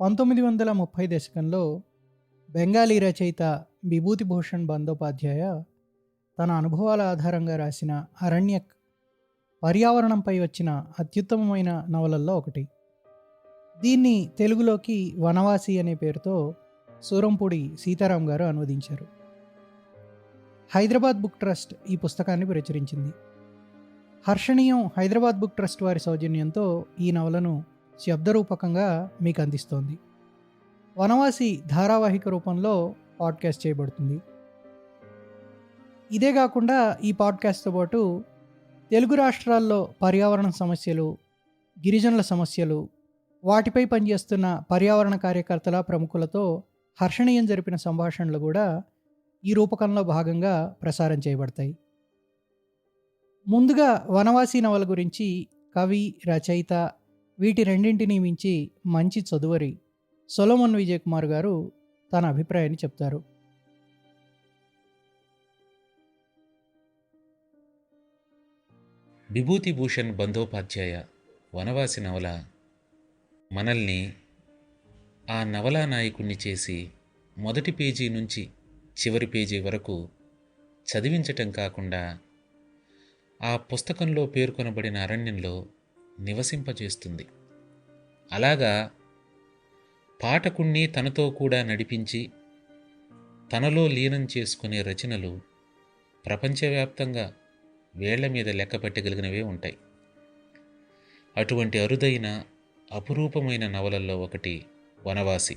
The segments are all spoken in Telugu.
పంతొమ్మిది వందల ముప్పై దశకంలో బెంగాలీ రచయిత విభూతిభూషణ్ బందోపాధ్యాయ తన అనుభవాల ఆధారంగా రాసిన అరణ్యక్ పర్యావరణంపై వచ్చిన అత్యుత్తమమైన నవలల్లో ఒకటి. దీన్ని తెలుగులోకి వనవాసి అనే పేరుతో సూరంపూడి సీతారాం గారు అనువదించారు. హైదరాబాద్ బుక్ ట్రస్ట్ ఈ పుస్తకాన్ని ప్రచురించింది. హర్షణీయం హైదరాబాద్ బుక్ ట్రస్ట్ వారి సౌజన్యంతో ఈ నవలను శబ్దరూపకంగా మీకు అందిస్తోంది వనవాసి ధారావాహిక రూపంలో పాడ్కాస్ట్ చేయబడుతుంది. ఇదే కాకుండా ఈ పాడ్కాస్ట్తో పాటు తెలుగు రాష్ట్రాల్లో పర్యావరణ సమస్యలు గిరిజనుల సమస్యలు వాటిపై పనిచేస్తున్న పర్యావరణ కార్యకర్తల ప్రముఖులతో హర్షణీయం జరిపిన సంభాషణలు కూడా ఈ రూపకంలో భాగంగా ప్రసారం చేయబడతాయి. ముందుగా వనవాసి నవల గురించి కవి రచయిత వీటి రెండింటిని మించి మంచి చదువరి సొలమన్ విజయ్ కుమార్ గారు తన అభిప్రాయాన్ని చెప్తారు. విభూతిభూషణ్ బందోపాధ్యాయ వనవాసి నవల మనల్ని ఆ నవలా నాయకుణ్ణి చేసి మొదటి పేజీ నుంచి చివరి పేజీ వరకు చదివించటం కాకుండా ఆ పుస్తకంలో పేర్కొనబడిన అరణ్యంలో నివసింపజేస్తుంది. అలాగా పాఠకుణ్ణి తనతో కూడా నడిపించి తనలో లీనం చేసుకునే రచనలు ప్రపంచవ్యాప్తంగా వేళ్ళ మీద లెక్క పెట్టగలిగినవే ఉంటాయి. అటువంటి అరుదైన అపురూపమైన నవలల్లో ఒకటి వనవాసి.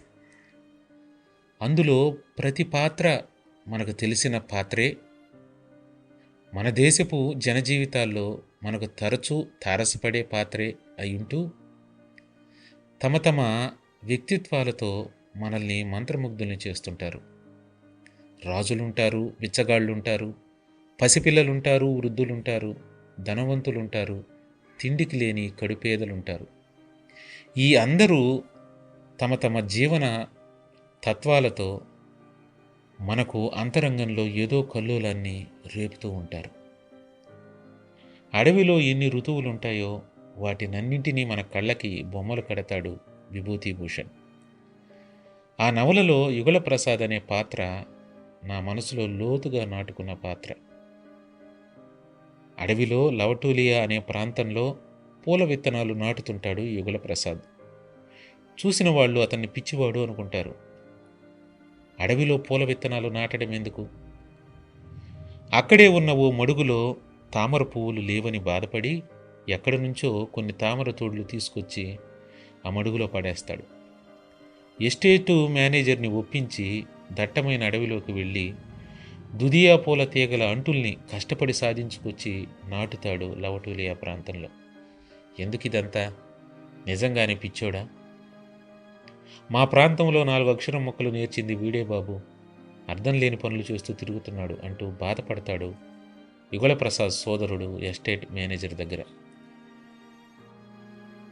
అందులో ప్రతి పాత్ర మనకు తెలిసిన పాత్రే. మన దేశపు జనజీవితాల్లో మనకు తరచూ తారసపడే పాత్రే అయ్యుంటూ తమ తమ వ్యక్తిత్వాలతో మనల్ని మంత్రముగ్ధుల్ని చేస్తుంటారు. రాజులుంటారు బిచ్చగాళ్ళుంటారు పసిపిల్లలుంటారు వృద్ధులుంటారు ధనవంతులుంటారు తిండికి లేని కడుపేదలుంటారు. ఈ అందరూ తమ తమ జీవన తత్వాలతో మనకు అంతరంగంలో ఏదో కల్లోలాన్ని రేపుతూ ఉంటారు. అడవిలో ఎన్ని ఋతువులుంటాయో వాటినన్నింటినీ మన కళ్ళకి బొమ్మలు కడతాడు విభూతిభూషణ్. ఆ నవలలో యుగల ప్రసాద్ అనే పాత్ర నా మనసులో లోతుగా నాటుకున్న పాత్ర. అడవిలో లవటూలియా అనే ప్రాంతంలో పూల విత్తనాలు నాటుతుంటాడు యుగల ప్రసాద్ చూసిన వాళ్ళు అతన్ని పిచ్చివాడు అనుకుంటారు. అడవిలో పూల విత్తనాలు నాటడం ఎందుకు అక్కడే ఉన్న ఓ మడుగులో తామర పువ్వులు లేవని బాధపడి ఎక్కడి నుంచో కొన్ని తామర తోడులు తీసుకొచ్చి ఆ మడుగులో పడేస్తాడు. ఎస్టేటు మేనేజర్ని ఒప్పించి దట్టమైన అడవిలోకి వెళ్ళి దుదియా పూల తీగల అంటుల్ని కష్టపడి సాధించుకొచ్చి నాటుతాడు లవటూలియా ప్రాంతంలో. ఎందుకు ఇదంతా? నిజంగానే పిచ్చోడా? మా ప్రాంతంలో నాలుగు అక్షరం మొక్కలు నేర్చింది వీడే బాబు. అర్థం లేని పనులు చేస్తూ తిరుగుతున్నాడు అంటూ బాధపడతాడు యుగళ ప్రసాద్ సోదరుడు ఎస్టేట్ మేనేజర్ దగ్గర.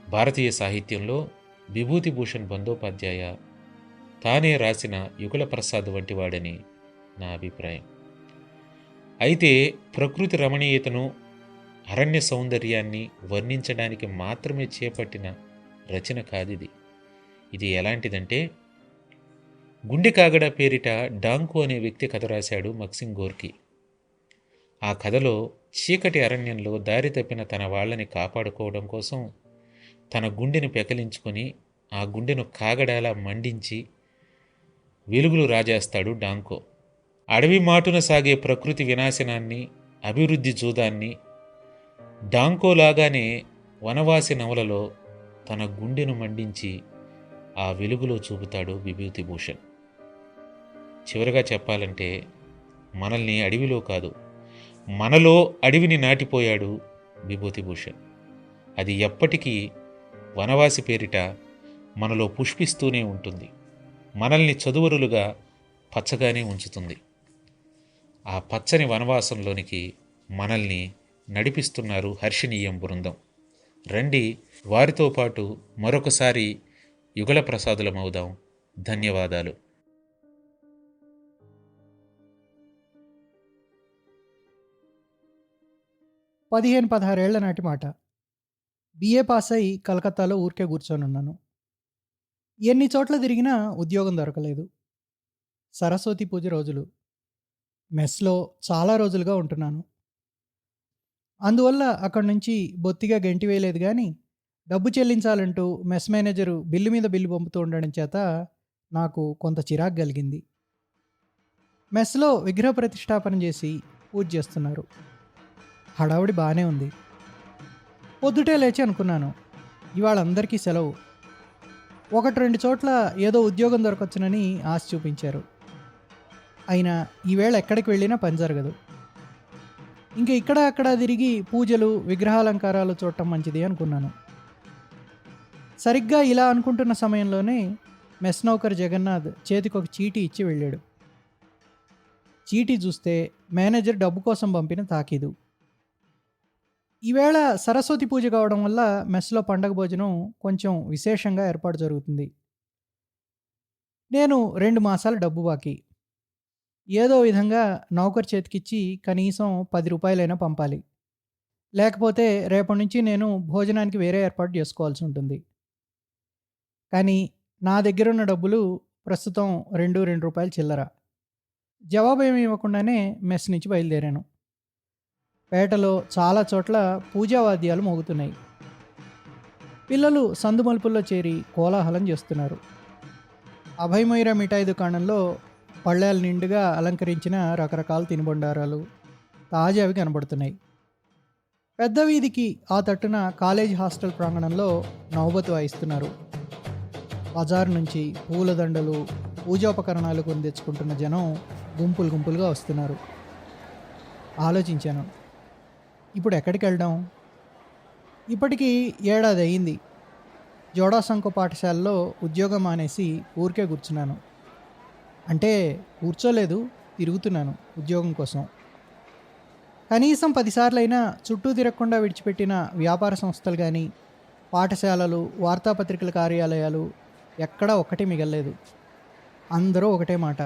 భారతీయ సాహిత్యంలో విభూతిభూషణ్ బందోపాధ్యాయ తానే రాసిన యుగళ ప్రసాద్ వంటి వాడని నా అభిప్రాయం. అయితే ప్రకృతి రమణీయతను అరణ్య సౌందర్యాన్ని వర్ణించడానికి మాత్రమే చేపట్టిన రచన కాదిది. ఇది ఎలాంటిదంటే గుండె కాగడ పేరిట డాంకు అనే వ్యక్తి కథ రాశాడు మక్సింగ్ గోర్కి. ఆ కథలో చీకటి అరణ్యంలో దారి తప్పిన తన వాళ్ళని కాపాడుకోవడం కోసం తన గుండెను పెకలించుకొని ఆ గుండెను కాగడాలా మండించి వెలుగులు రాజేస్తాడు డాంకో. అడవి మాటున సాగే ప్రకృతి వినాశనాన్ని అభివృద్ధి జూదాన్ని డాంకోలాగానే వనవాసి నవలలో తన గుండెను మండించి ఆ వెలుగులో చూపుతాడు విభూతిభూషణ్. చివరగా చెప్పాలంటే మనల్ని అడవిలో కాదు మనలో అడవిని నాటిపోయాడు విభూతిభూషణ్. అది ఎప్పటికీ వనవాసి పేరిట మనలో పుష్పిస్తూనే ఉంటుంది. మనల్ని చదువరులుగా పచ్చగానే ఉంచుతుంది. ఆ పచ్చని వనవాసంలోనికి మనల్ని నడిపిస్తున్నారు హర్షణీయం బృందం. రండి వారితో పాటు మరొకసారి యుగల ప్రసాదులమవుదాం ధన్యవాదాలు. పదిహేను పదహారేళ్ళ నాటి మాట. బిఏ పాస్ అయి కలకత్తాలో ఊరికే కూర్చొని ఉన్నాను. ఎన్ని చోట్ల తిరిగినా ఉద్యోగం దొరకలేదు. సరస్వతి పూజ రోజులు. మెస్లో చాలా రోజులుగా ఉంటున్నాను. అందువల్ల అక్కడి నుంచి బొత్తిగా గెంటి వేయలేదు కానీ డబ్బు చెల్లించాలంటూ మెస్ మేనేజరు బిల్లు మీద బిల్లు పంపుతూ ఉండడం చేత నాకు కొంత చిరాకు కలిగింది. మెస్లో విగ్రహ ప్రతిష్టాపన చేసి పూజ చేస్తున్నారు. హడావుడి బాగానే ఉంది. పొద్దుటే లేచి అనుకున్నాను. ఇవాళ అందరికీ సెలవు. ఒకటి రెండు చోట్ల ఏదో ఉద్యోగం దొరకొచ్చునని ఆశ చూపించారు. అయినా ఈవేళ ఎక్కడికి వెళ్ళినా పని జరగదు. ఇంకా ఇక్కడ అక్కడ తిరిగి పూజలు విగ్రహాలంకారాలు చూడటం మంచిది అనుకున్నాను. సరిగ్గా ఇలా అనుకుంటున్న సమయంలోనే మెస్ నౌకర్ జగన్నాథ్ చేతికి ఒక చీటీ ఇచ్చి వెళ్ళాడు. చీటీ చూస్తే మేనేజర్ డబ్బు కోసం పంపిన తాకీదు. ఈవేళ సరస్వతి పూజ కావడం వల్ల మెస్లో పండగ భోజనం కొంచెం విశేషంగా ఏర్పాటు జరుగుతుంది. నేను రెండు మాసాలు డబ్బు బాకీ. ఏదో విధంగా నౌకర్ చేతికిచ్చి కనీసం పది రూపాయలైనా పంపాలి. లేకపోతే రేపటి నుంచి నేను భోజనానికి వేరే ఏర్పాటు చేసుకోవాల్సి ఉంటుంది. కానీ నా దగ్గర ఉన్న డబ్బులు ప్రస్తుతం రెండు రెండు రూపాయలు చిల్లర. జవాబు ఏమి ఇవ్వకుండానే మెస్ నుంచి బయలుదేరాను. పేటలో చాలా చోట్ల పూజావాద్యాలు మోగుతున్నాయి. పిల్లలు సందుమలుపుల్లో చేరి కోలాహలం చేస్తున్నారు. అభయమైర మిఠాయి దుకాణంలో పళ్ళాలు నిండుగా అలంకరించిన రకరకాల తినుబండారాలు తాజావి కనబడుతున్నాయి. పెద్ద వీధికి ఆ తట్టున కాలేజ్ హాస్టల్ ప్రాంగణంలో నౌబతు వాయిస్తున్నారు. బజార్ నుంచి పూలదండలు పూజోపకరణాలు కొని తెచ్చుకుంటున్న జనం గుంపులు గుంపులుగా వస్తున్నారు. ఆలోచించాను ఇప్పుడు ఎక్కడికి వెళ్దాం? ఇప్పటికీ ఏడాది అయింది. జోడాసంకో పాఠశాలలో ఉద్యోగం మానేసి ఊరికే కూర్చున్నాను. అంటే కూర్చోలేదు తిరుగుతున్నాను ఉద్యోగం కోసం. కనీసం పదిసార్లైనా చుట్టూ తిరగకుండా విడిచిపెట్టిన వ్యాపార సంస్థలు కానీ పాఠశాలలు వార్తాపత్రికల కార్యాలయాలు ఎక్కడా ఒక్కటి మిగల్లేదు. అందరూ ఒకటే మాట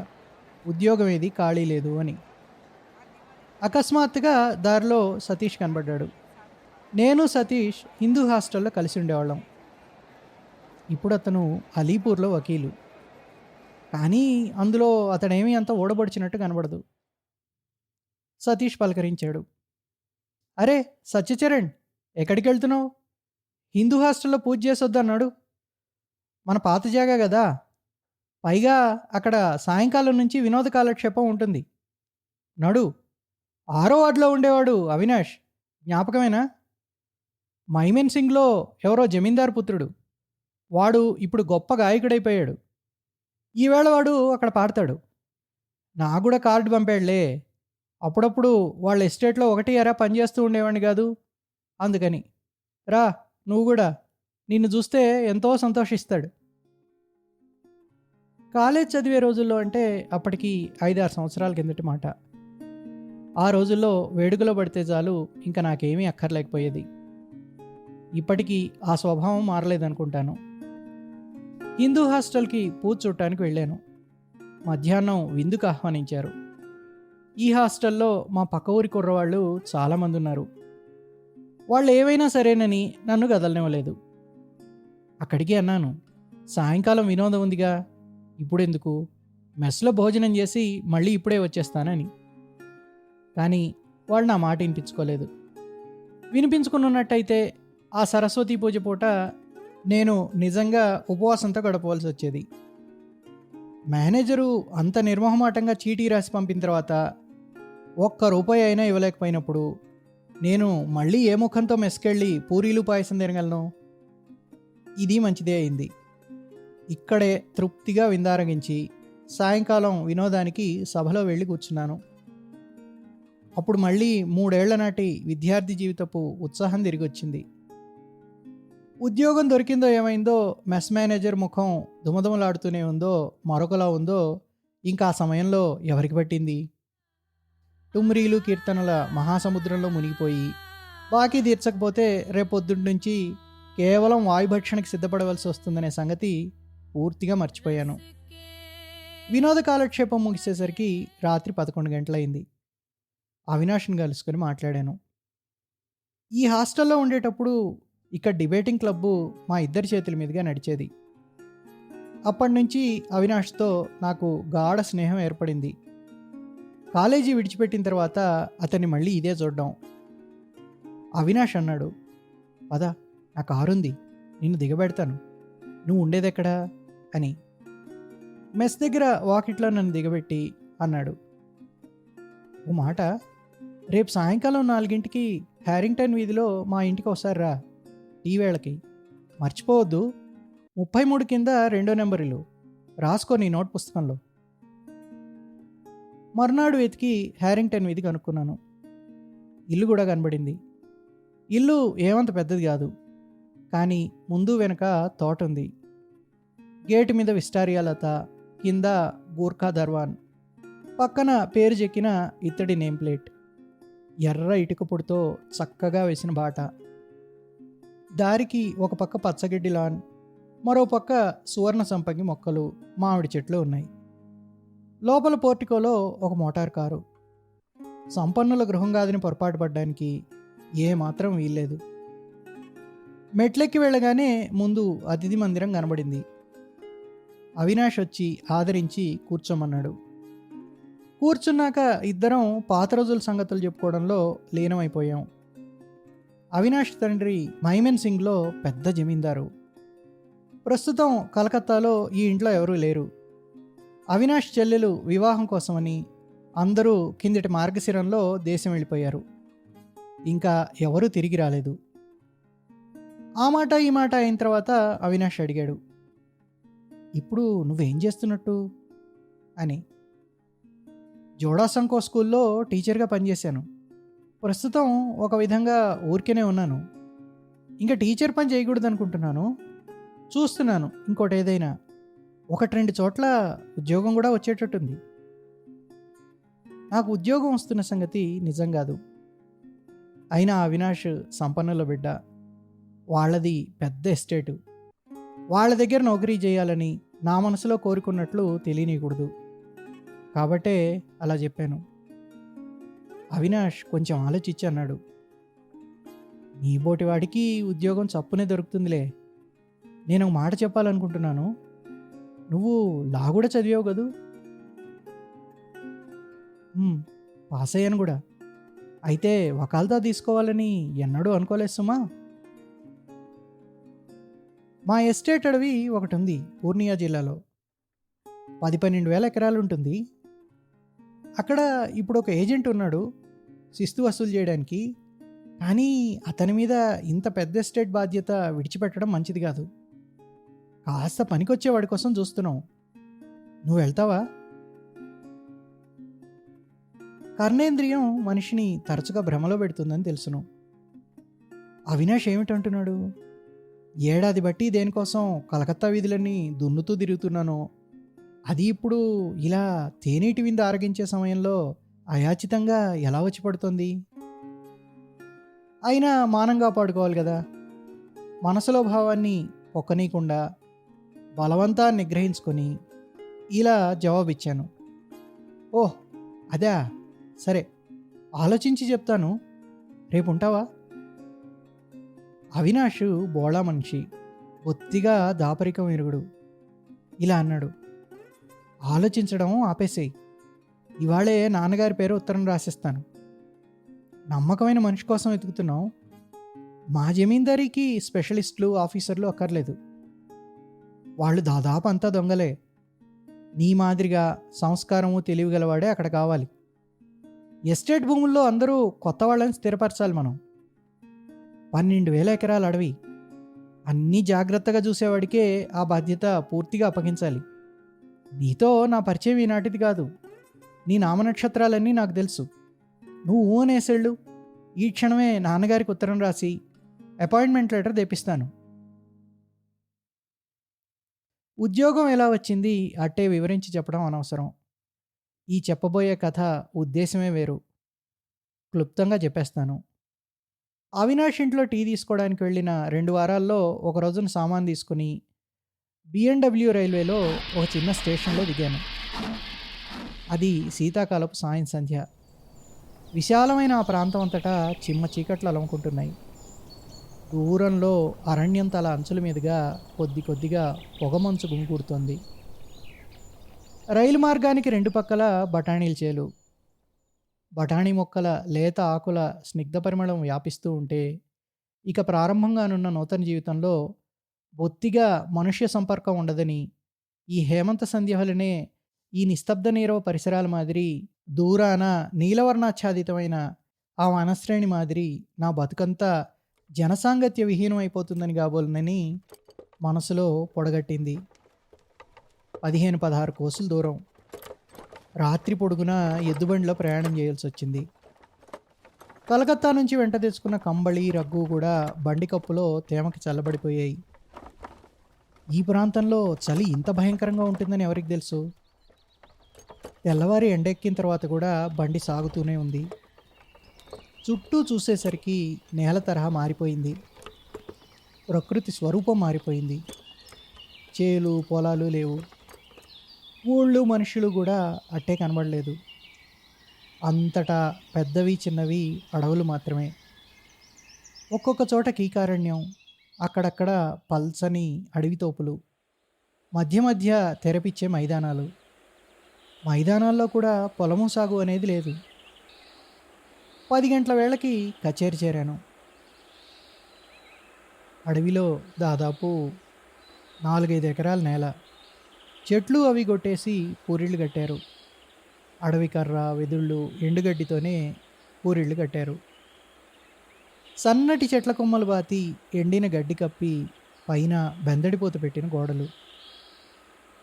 ఉద్యోగం ఏది ఖాళీ లేదు అని. అకస్మాత్తుగా దారిలో సతీష్ కనబడ్డాడు. నేను సతీష్ హిందూ హాస్టల్లో కలిసి ఉండేవాళ్ళం. ఇప్పుడు అతను అలీపూర్లో వకీలు. కానీ అందులో అతడేమీ అంత ఓడబడిచినట్టు కనబడదు. సతీష్ పలకరించాడు. అరే సత్యచరణ్ ఎక్కడికి వెళ్తున్నావు? హిందూ హాస్టల్లో పూజ చేసొద్దన్నాడు మన పాత జాగా కదా. పైగా అక్కడ సాయంకాలం నుంచి వినోద కాలక్షేపం ఉంటుంది. నడు ఆరో వార్డులో ఉండేవాడు అవినాష్. జ్ఞాపకమేనా? మైమెన్ సింగ్లో ఎవరో జమీందార్ పుత్రుడు. వాడు ఇప్పుడు గొప్ప గాయకుడైపోయాడు. ఈవేళ వాడు అక్కడ పాడతాడు. నా కూడా కార్డు పంపాడులే. అప్పుడప్పుడు వాళ్ళ ఎస్టేట్లో ఒకటి ఎరా పనిచేస్తూ ఉండేవాడిని కాదు. అందుకని. రా నువ్వు కూడా. నిన్ను చూస్తే ఎంతో సంతోషిస్తాడు. కాలేజ్ చదివే రోజుల్లో అంటే అప్పటికి ఐదారు సంవత్సరాల కిందటి మాట. ఆ రోజుల్లో వేడుకలో పడితే చాలు ఇంకా నాకేమీ అక్కర్లేకపోయేది. ఇప్పటికీ ఆ స్వభావం మారలేదనుకుంటాను. హిందూ హాస్టల్కి పూజ చూడటానికి వెళ్ళాను. మధ్యాహ్నం విందుకు ఆహ్వానించారు. ఈ హాస్టల్లో మా పక్క ఊరి కుర్రవాళ్ళు చాలామంది ఉన్నారు వాళ్ళు ఏవైనా సరేనని నన్ను కదలనివ్వలేదు. అక్కడికి అన్నాను సాయంకాలం వినోదం ఉందిగా ఇప్పుడెందుకు? మెస్లో భోజనం చేసి మళ్ళీ ఇప్పుడే వచ్చేస్తానని. కానీ వాళ్ళు నా మాట వినిపించుకోలేదు. వినిపించుకున్నట్టయితే ఆ సరస్వతి పూజ పూట నేను నిజంగా ఉపవాసంతో గడపవలసి వచ్చేది. మేనేజరు అంత నిర్మోహమాటంగా చీటీ రాసి పంపిన తర్వాత ఒక్క రూపాయి అయినా ఇవ్వలేకపోయినప్పుడు నేను మళ్ళీ ఏ ముఖంతో మెస్కెళ్ళి పూరీలు పాయసం తినగలను? ఇది మంచిదే అయింది. ఇక్కడే తృప్తిగా విందారగించి సాయంకాలం వినోదానికి సభలో వెళ్ళి కూర్చున్నాను. అప్పుడు మళ్ళీ మూడేళ్ళ నాటి విద్యార్థి జీవితపు ఉత్సాహం తిరిగి వచ్చింది ఉద్యోగం దొరికిందో ఏమైందో మెస్ మేనేజర్ ముఖం దుమదుమలాడుతూనే ఉందో మరొకలా ఉందో ఇంకా ఆ సమయంలో ఎవరికి పట్టింది? టుమ్రీలు కీర్తనల మహాసముద్రంలో మునిగిపోయి బాకీ తీర్చకపోతే రేపొద్దుటి నుంచి కేవలం వాయుభక్షణకి సిద్ధపడవలసి వస్తుందనే సంగతి పూర్తిగా మర్చిపోయాను. వినోద కాలక్షేపం ముగిసేసరికి రాత్రి పదకొండు గంటలైంది. అవినాష్ని కలుసుకొని మాట్లాడాను. ఈ హాస్టల్లో ఉండేటప్పుడు ఇక్కడ డిబేటింగ్ క్లబ్బు మా ఇద్దరి చేతుల మీదుగా నడిచేది. అప్పటి నుంచి అవినాష్తో నాకు గాఢ స్నేహం ఏర్పడింది. కాలేజీ విడిచిపెట్టిన తర్వాత అతన్ని మళ్ళీ ఇదే చూడడం. అవినాష్ అన్నాడు పద నా కారుంది నిన్ను దిగబెడతాను. నువ్వు ఉండేదెక్కడా? అని. మెస్ దగ్గర వాకిట్లో నన్ను దిగబెట్టి అన్నాడు. ఓ మాట? రేపు సాయంకాలం నాలుగింటికి హ్యారింగ్టన్ వీధిలో మా ఇంటికి ఒకసారి రా వేళకి. మర్చిపోవద్దు. ముప్పై మూడు కింద రెండో నెంబర్ ఇల్లు రాసుకో నీ నోట్ పుస్తకంలో. మర్నాడు వెతికి హ్యారింగ్టన్ వీధి కనుక్కున్నాను. ఇల్లు కూడా కనబడింది. ఇల్లు ఏమంత పెద్దది కాదు. కానీ ముందు వెనక తోట ఉంది. గేటు మీద విస్టారియా లత కింద గూర్ఖా దర్వాన్. పక్కన పేరు చెక్కిన ఇత్తడి నేమ్ ప్లేట్. ఎర్ర ఇటుక పొడితో చక్కగా వేసిన బాట. దారికి ఒక పక్క పచ్చగడ్డి లాన్ మరో పక్క సువర్ణ సంపంగి మొక్కలు మామిడి చెట్లు ఉన్నాయి. లోపల పోర్టికోలో ఒక మోటార్ కారు. సంపన్నుల గృహం కాదని పొరపాటు పడ్డానికి ఏమాత్రం వీల్లేదు. మెట్లెక్కి వెళ్ళగానే ముందు అతిథి మందిరం కనబడింది. అవినాష్ వచ్చి ఆదరించి కూర్చోమన్నాడు. కూర్చున్నాక ఇద్దరం పాత రోజుల సంగతులు చెప్పుకోవడంలో లీనమైపోయాం. అవినాష్ తండ్రి మైమెన్ సింగ్లో పెద్ద జమీందారు. ప్రస్తుతం కలకత్తాలో ఈ ఇంట్లో ఎవరూ లేరు. అవినాష్ చెల్లెలు వివాహం కోసమని అందరూ కిందటి మార్గశిరంలో దేశం వెళ్ళిపోయారు. ఇంకా ఎవరూ తిరిగి రాలేదు. ఆ మాట ఈ మాట అయిన తర్వాత అవినాష్ అడిగాడు ఇప్పుడు నువ్వేం చేస్తున్నట్టు? అని. జోడాసంకో స్కూల్లో టీచర్గా పనిచేశాను. ప్రస్తుతం ఒక విధంగా ఊరికేనే ఉన్నాను. ఇంకా టీచర్ పని చేయకూడదు అనుకుంటున్నాను చూస్తున్నాను ఇంకోటి ఏదైనా. ఒకటి రెండు చోట్ల ఉద్యోగం కూడా వచ్చేటట్టుంది. నాకు ఉద్యోగం వస్తున్న సంగతి నిజం కాదు. అయినా అవినాష్ సంపన్నుల బిడ్డ. వాళ్ళది పెద్ద ఎస్టేటు. వాళ్ళ దగ్గర నౌకరీ చేయాలని నా మనసులో కోరుకున్నట్లు తెలియనీయకూడదు. కాబట్టే అలా చెప్పాను. అవినాష్ కొంచెం ఆలోచించి అన్నాడు. నీ బోటి వాడికి ఉద్యోగం చప్పునే దొరుకుతుందిలే. నేను ఒక మాట చెప్పాలనుకుంటున్నాను. నువ్వు లా కూడా చదివావు కదూ? పాస్ అయ్యాను కూడా. అయితే వకాల్తా తీసుకోవాలని ఎన్నడూ అనుకోలేదు సుమా. మా ఎస్టేట్ అడవి ఒకటి ఉంది పూర్ణియా జిల్లాలో. పది పన్నెండు వేల ఎకరాలు ఉంటుంది. అక్కడ ఇప్పుడు ఒక ఏజెంట్ ఉన్నాడు శిస్తు వసూలు చేయడానికి. కానీ అతని మీద ఇంత పెద్ద ఎస్టేట్ బాధ్యత విడిచిపెట్టడం మంచిది కాదు. కాస్త పనికొచ్చేవాడి కోసం చూస్తున్నాం. నువ్వు వెళ్తావా? కర్ణేంద్రియం మనిషిని తరచుగా భ్రమలో పెడుతుందని తెలుసును. అవినాష్ ఏమిటంటున్నాడు? ఏడాది బట్టి దేనికోసం కలకత్తా వీధులన్నీ దున్నుతూ తిరుగుతున్నానో అది ఇప్పుడు ఇలా తేనీటి విందు ఆరగించే సమయంలో అయాచితంగా ఎలా వచ్చి పడుతుంది? అయినా మానంగా పాడుకోవాలి కదా. మనసులో భావాన్ని పొక్కనీయకుండా బలవంతా నిగ్రహించుకొని ఇలా జవాబిచ్చాను. ఓహ్ అదా. సరే ఆలోచించి చెప్తాను. రేపు ఉంటావా? అవినాష్ బోళా మనిషి బొత్తిగా దాపరికం ఎరుగుడు. ఇలా అన్నాడు. ఆలోచించడం ఆపేసేయి. ఇవాళే నాన్నగారి పేరు ఉత్తరం రాసిస్తాను. నమ్మకమైన మనిషి కోసం వెతుకుతున్నాం మా జమీందారీకి స్పెషలిస్టులు ఆఫీసర్లు అక్కర్లేదు. వాళ్ళు దాదాపు అంతా దొంగలే. నీ మాదిరిగా సంస్కారము తెలివిగలవాడే అక్కడ కావాలి. ఎస్టేట్ భూముల్లో అందరూ కొత్త వాళ్ళని స్థిరపరచాలి మనం. పన్నెండు వేల ఎకరాల అడవి. అన్నీ జాగ్రత్తగా చూసేవాడికే ఆ బాధ్యత పూర్తిగా అప్పగించాలి. నీతో నా పరిచయం ఈనాటిది కాదు. నీ నామనక్షత్రాలన్నీ నాకు తెలుసు. నువ్వు ఊనేసేళ్ళు ఈ క్షణమే నాన్నగారికి ఉత్తరం రాసి అపాయింట్మెంట్ లెటర్ తెప్పిస్తాను. ఉద్యోగం ఎలా వచ్చింది అట్టే వివరించి చెప్పడం అనవసరం. ఈ చెప్పబోయే కథ ఉద్దేశమే వేరు. క్లుప్తంగా చెప్పేస్తాను. అవినాష్ ఇంట్లో టీ తీసుకోవడానికి వెళ్ళిన రెండు వారాల్లో ఒక రోజున సామాన్ తీసుకుని బిఎన్డబ్ల్యూ రైల్వేలో ఒక చిన్న స్టేషన్లో దిగాను. అది శీతాకాలపు సాయం సంధ్య. విశాలమైన ఆ ప్రాంతం అంతటా చిమ్మ చీకట్లు అలముకుంటున్నాయి. దూరంలో అరణ్యం తల అంచుల మీదుగా కొద్ది కొద్దిగా పొగమంచు గుమికూడుతోంది రైలు మార్గానికి రెండు పక్కల బఠానీల చేలు. బఠానీ మొక్కల లేత ఆకుల స్నిగ్ధ పరిమళం వ్యాపిస్తూ ఉంటే ఇక ప్రారంభంగానున్న నూతన జీవితంలో బొత్తిగా మనుష్య సంపర్కం ఉండదని ఈ హేమంత సంధ్య వలనే ఈ నిస్తబ్ద నీరవ పరిసరాల మాదిరి దూరాన నీలవర్ణాచ్ఛాదితమైన ఆ వనశ్రేణి మాదిరి నా బతుకంతా జనసాంగత్య విహీనం అయిపోతుందని కాబోలునని మనసులో పొడగట్టింది. పదిహేను పదహారు కోసుల దూరం రాత్రి పొడుగున ఎద్దుబండిలో ప్రయాణం చేయాల్సి వచ్చింది కలకత్తా నుంచి వెంట తెచ్చుకున్న కంబళి రగ్గు కూడా బండి కప్పులో తేమకి చల్లబడిపోయాయి. ఈ ప్రాంతంలో చలి ఇంత భయంకరంగా ఉంటుందని ఎవరికి తెలుసు? తెల్లవారి ఎండెక్కిన తర్వాత కూడా బండి సాగుతూనే ఉంది. చుట్టూ చూసేసరికి నేల తరహా మారిపోయింది. ప్రకృతి స్వరూపం మారిపోయింది. చేలు పొలాలు లేవు. ఊళ్ళు మనుషులు కూడా అట్టే కనబడలేదు. అంతటా పెద్దవి చిన్నవి అడవులు మాత్రమే. ఒక్కొక్క చోట కీకారణ్యం అక్కడక్కడ పల్చని అడవి తోపులు మధ్య మధ్య తెరపిచ్చే మైదానాలు. మైదానాల్లో కూడా పొలము సాగు అనేది లేదు. పది గంటల వేళకి కచేరి చేరాను. అడవిలో దాదాపు నాలుగైదు ఎకరాల నేల. చెట్లు అవి కొట్టేసి పూరిళ్ళు కట్టారు. అడవి కర్ర వెదుళ్ళు ఎండుగడ్డితోనే పూరిళ్ళు కట్టారు. సన్నటి చెట్ల కొమ్మలు బాతి ఎండిన గడ్డి కప్పి పైన బెందడిపోత పెట్టిన గోడలు.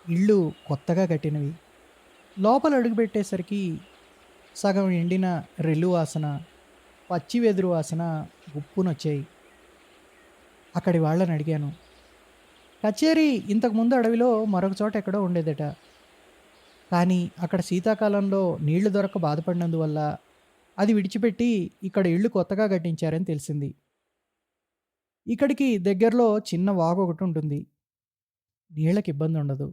ఇళ్ళు కొత్తగా కట్టినవి. లోపల అడుగుపెట్టేసరికి సగం ఎండిన రెల్లు వాసన పచ్చి వెదురు వాసన ఉప్పునొచ్చాయి. అక్కడి వాళ్ళని అడిగాను. కచేరీ ఇంతకుముందు అడవిలో మరొక చోట ఎక్కడో ఉండేదట. కానీ అక్కడ శీతాకాలంలో నీళ్ళు దొరక బాధపడినందువల్ల అది విడిచిపెట్టి ఇక్కడ ఇళ్ళు కొత్తగా కట్టించారని తెలిసింది. ఇక్కడికి దగ్గరలో చిన్న వాగు ఒకటి ఉంటుంది. నీళ్ళకి ఇబ్బంది ఉండదు